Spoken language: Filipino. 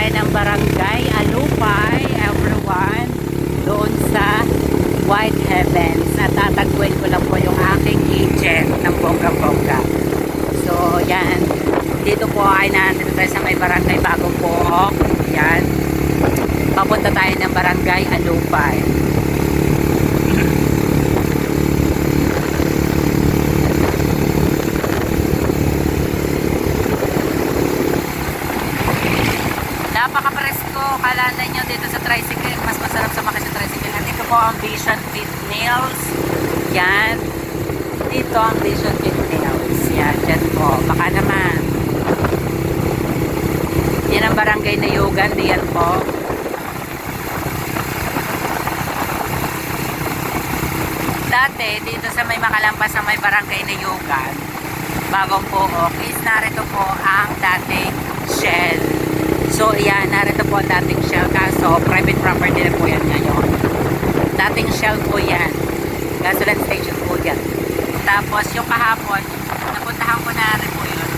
tayo ng barangay Alupay, everyone, doon sa White Heavens. At tatagpuin ko lang po yung aking agent ng bongga-bongga. So, yan. Dito po ay nandito tayo sa may barangay Bagong Pook. Yan. Papunta tayo ng barangay Alupay. Napaka-presko. Kalala nyo dito sa tricycle. Mas masarap sa sa tricycle. Dito po ang Vision Fit Nails. Yan. Dito ang Vision Fit Nails. Yan. Yan po. Baka naman. Yan ang barangay na Yogan. Diyan po. Dati, dito sa may makalampas sa may barangay na Yogan, bagong puok, is narito po ang dating Shell. So, yan, narito po ang dating Shell. Kaso, private property na po yan ngayon. Dating Shell po yan. Gasoline station po yan. Tapos, yung kahapon, napuntahan ko na rin po yung